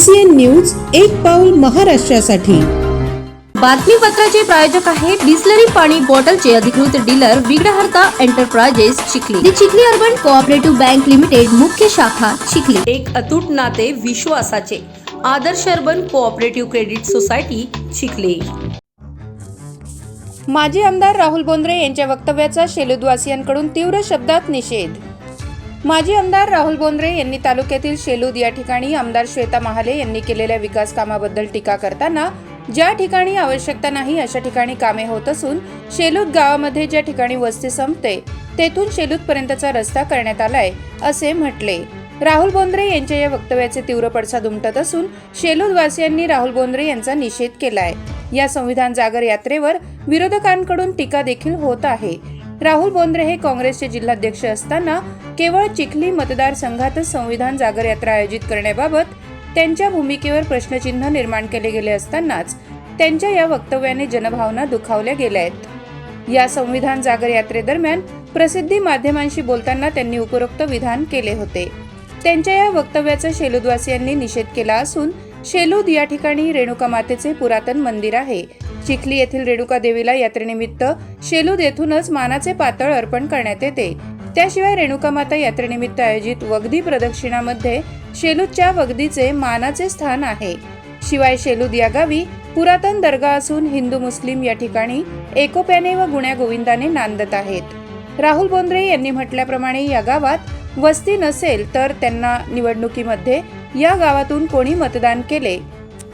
MCN news एक पाऊल महाराष्ट्रासाठी. बातमीपत्राचे प्रायोजक आहे बिस्लरी पाणी बॉटलचे अधिकृत dealer Vighnaharta enterprises Chikhli. The Chikhli urban cooperative bank limited मुख्य शाखा चिखली. एक अतूट नाते विश्वासाचे. Adarsh urban cooperative credit society Chikhli. माजी आमदार राहुल बोंद्रे यांच्या वक्तव्याचा शेलूदवासियांकडून तीव्र शब्दात निषेध. माजी आमदार राहुल बोंद्रे यांनी तालुक्यातील शेलूद या ठिकाणी आमदार श्वेता महाले यांनी केलेल्या विकास कामाबद्दल टीका करताना ज्या ठिकाणी आवश्यकता नाही अशा ठिकाणी कामे होत असून शेलूद गावामध्ये ज्या ठिकाणी वस्ती संपते तेथून शेलूद पर्यंतचा रस्ता करण्यात आलाय असे म्हटले. राहुल बोंद्रे यांच्या या वक्तव्याचे तीव्र पडसाद उमटत असून शेलूद वासियांनी राहुल बोंद्रे यांचा निषेध केलाय. या संविधान जागर यात्रेवर विरोधकांकडून टीका देखील होत आहे. राहुल बोंद्रे हे काँग्रेसचे जिल्हाध्यक्ष असताना केवळ चिखली मतदारसंघातच संविधान जागर यात्रा आयोजित करण्याबाबत त्यांच्या भूमिकेवर प्रश्नचिन्ह निर्माण केले गेले असतानाच त्यांच्या या वक्तव्याने जनभावना दुखावल्या गेल्या आहेत. या संविधान जागर यात्रेदरम्यान प्रसिद्धी माध्यमांशी बोलताना त्यांनी उपरोक्त विधान केले होते. त्यांच्या या वक्तव्याचा शेलूदवासियांनी निषेध केला असून शेलूद या ठिकाणी रेणुका मातेचे पुरातन मंदिर आहे. चिखली येथील रेणुका देवीला यात्रेनिमित्त शेलूद येथूनच मानाचे पातळ अर्पण करण्यात येते. त्याशिवाय रेणुका माता यात्रेनिमित्त आयोजित वगदी प्रदक्षिणामध्ये शेलूदच्या वगदीचे मानाचे स्थान आहे. शिवाय शेलूद या गावी पुरातन दर्गा असून हिंदू मुस्लिम या ठिकाणी एकोप्याने व गुण्या गोविंदाने नांदत आहेत. राहुल बोंद्रे यांनी म्हटल्याप्रमाणे या गावात वस्ती नसेल तर त्यांना निवडणुकीमध्ये या गावातून कोणी मतदान केले.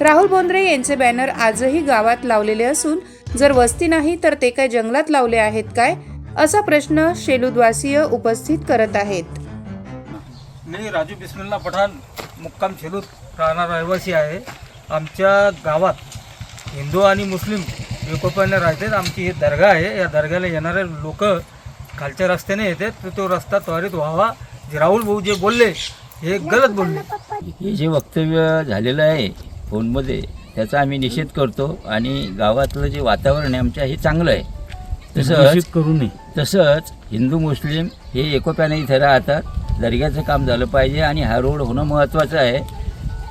राहुल बोंद्रे यांचे बॅनर आजही गावात लावलेले असून जर वस्ती नाही तर ते काय जंगलात लावले आहेत काय? असा प्रश्न शेलूदवासीय उपस्थित करत आहेत. मी राजू बिस्मिल्ला पठाण मुक्काम शेलूत राहणार रहिवासी आहे. आमच्या गावात हिंदू आणि मुस्लिम एकोप्याने राहतात. आमची ही दर्गा आहे. या दर्ग्याला येणारे लोक खालच्या रस्त्याने येतात. तर तो रस्ता त्वरित व्हावा. जे राहुल भाऊ जे बोलले हे गलत बोलले. हे जे वक्तव्य झालेलं आहे फोनमध्ये त्याचा आम्ही निषेध करतो आणि गावातलं जे वातावरण आहे आमच्या हे चांगलं आहे. तसंच करू नये. तसंच हिंदू मुस्लिम हे एकोप्याने इथे राहतात. दर्ग्याचं काम झालं पाहिजे आणि हा रोड होणं महत्त्वाचं आहे.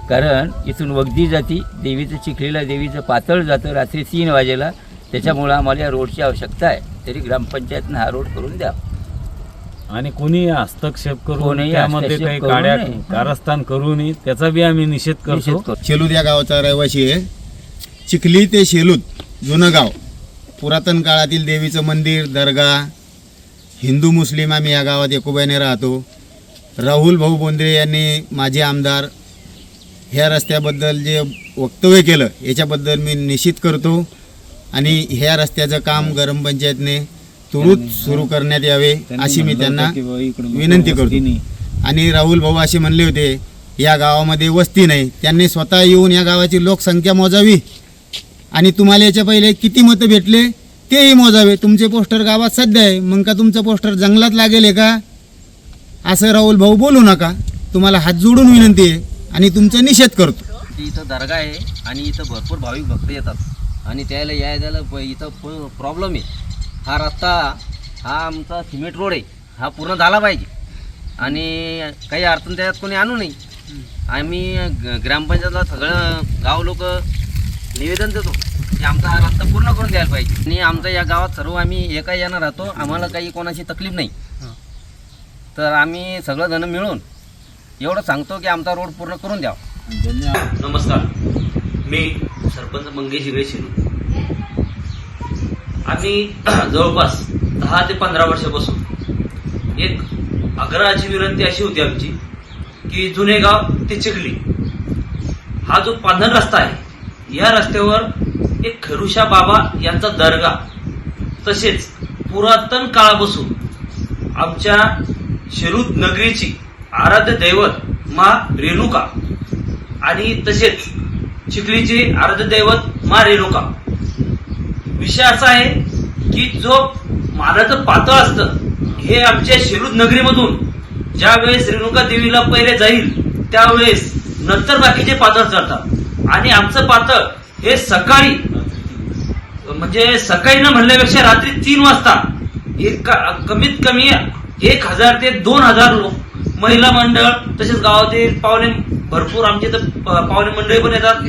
कारण इथून वगदी जाती देवीचं चिखलीला देवीचं पातळ जातं रात्री तीन वाजेला. त्याच्यामुळं आम्हाला या रोडची आवश्यकता आहे. तरी ग्रामपंचायतनं हा रोड करून द्या आणि कोणी हस्तक्षेप करून कोणीही त्यामध्ये हस्तक्षेप काही करू काड्या नये. कारस्थान करू नये त्याचा बी आम्ही निषेध निषेध करतो. करतो शेलूद या गावाचा रहिवासी आहे. चिखली ते शेलूद जुनं गाव. पुरातन काळातील देवीचं मंदिर दर्गा. हिंदू मुस्लिम आम्ही या गावात एकोब्याने राहतो. राहुल भाऊ बोंद्रे यांनी माजी आमदार ह्या रस्त्याबद्दल जे वक्तव्य केलं याच्याबद्दल मी निश्चित करतो. आणि ह्या रस्त्याचं काम ग्रामपंचायतने तुरूत सुरू करण्यात यावे अशी मी त्यांना विनंती करतो. आणि राहुल भाऊ असे म्हणले होते या गावामध्ये वस्ती नाही. त्यांनी स्वतः येऊन या गावाची लोकसंख्या मोजावी. आणि तुम्हाला याच्या पहिले किती मतं भेटले तेही मोजावे. तुमचे पोस्टर गावात सध्या आहे. मग का तुमचं पोस्टर जंगलात लागेल आहे का? असं राहुल भाऊ बोलू नका. तुम्हाला हात जोडून विनंती आहे आणि तुमचा निषेध करतो. इथं दर्गा आहे आणि इथं भरपूर भाविक भक्त येतात. आणि त्याला यायला प- इथं प्रॉब्लेम आहे. हा रस्ता हा आमचा सिमेंट रोड आहे. हा पूर्ण झाला पाहिजे. आणि काही अडचण त्याच्यात कोणी आणू नये. आम्ही ग- ग्रामपंचायतला सगळं गाव लोक निवेदन देतो की आमचा हा रस्ता पूर्ण करून द्यायला पाहिजे. आणि आमच्या या गावात सर्व आम्ही एका यानं राहतो. आम्हाला काही कोणाची तकलीफ नाही. तर आम्ही सगळंजण मिळून एवढं सांगतो की आमचा रोड पूर्ण करून द्यावा. नमस्कार. मी सरपंच मंगेश शिरू आम्ही जवळपास दहा ते पंधरा वर्षापासून एक आग्रहाची विनंती अशी होती आमची की जुने गाव ते चिखली. हा जो पांधन रस्ता आहे या रस्त्यावर एक खरुषा बाबा यांचा दर्गा तसेच पुरातन काळापासून आमच्या शेलूद नगरीची आराध्य दैवत मा रेणुका आणि तसेच चिखलीचे आराध्य दैवत मा रेणुका विषय असा आहे की जो मानाचं पातळ असतं हे आमच्या शिरूद नगरीमधून ज्या वेळेस रेणुका देवीला पहिले जाईल त्यावेळेस नंतर बाकीचे पातळ चढतात आणि आमचं पातळ हे सकाळी म्हणजे सकाळी न म्हणल्यापेक्षा रात्री तीन वाजता एक कमीत कमी एक हजार ते दोन हजार लोक महिला मंडळ तसेच गावातील पाहुणे भरपूर आमच्या इथं पाहुणे मंडळी पण येतात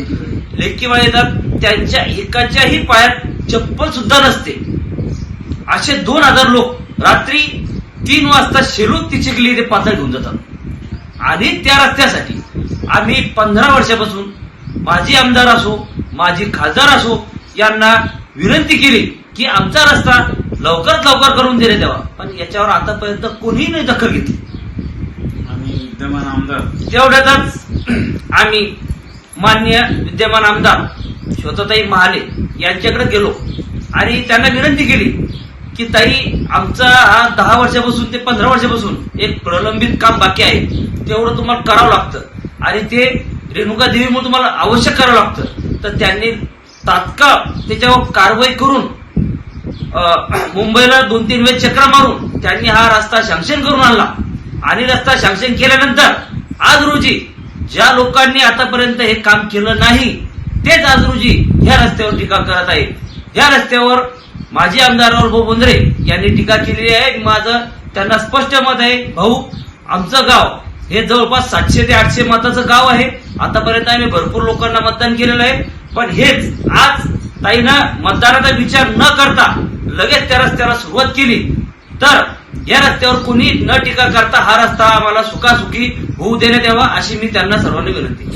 लेकीमाळ येतात त्यांच्या एकाच्याही पायात चप्पल सुद्धा नसते. असे दोन हजार लोक रात्री तीन वाजता शेलूत ती चिखली ते पातळ घेऊन जातात. आणि त्या रस्त्यासाठी आम्ही पंधरा वर्षापासून माजी आमदार असो माजी खासदार असो यांना विनंती केली की आमचा रस्ता लवकरात लवकर करून देण्यात यावा. पण याच्यावर आतापर्यंत कोणीही नाही दखल घेतली. विद्यमान आमदार. तेवढ्यातच आम्ही मान्य विद्यमान आमदार श्वेताताई महाले यांच्याकडे गेलो. आणि त्यांना विनंती केली की ताई आमचा हा दहा वर्षापासून ते पंधरा वर्षापासून एक प्रलंबित काम बाकी आहे. तेवढं तुम्हाला करावं लागतं. आणि ते रेणुका देवीमुळे तुम्हाला आवश्यक करावं लागतं. तर त्यांनी तात्काळ त्याच्यावर कारवाई करून मुंबईला दोन तीन वेळ चक्र मारून त्यांनी हा रस्ता सँक्शन करून आणला. आणि रस्ता सँक्शन केल्यानंतर आज रोजी ज्या लोकांनी आतापर्यंत हे काम केलं नाही तेच आज रोजी ह्या रस्त्यावर टीका करत आहेत. ह्या रस्त्यावर माजी आमदार राहुल बोंद्रे यांनी टीका केलेली आहे. माझं त्यांना स्पष्ट मत आहे. भाऊ आमचं गाव हे जवळपास सातशे ते आठशे मताचं गाव आहे. आतापर्यंत आम्ही भरपूर लोकांना मतदान केलेलं आहे. पण हेच आज ताईनं मतदाराचा विचार न करता लगेच त्या रस्त्याला सुरुवात केली. तर या रस्त्यावर कुणी न टीका करता हा रस्ता आम्हाला सुखासुखी होऊ देण्यात यावा अशी मी त्यांना सर्वांनी विनंती.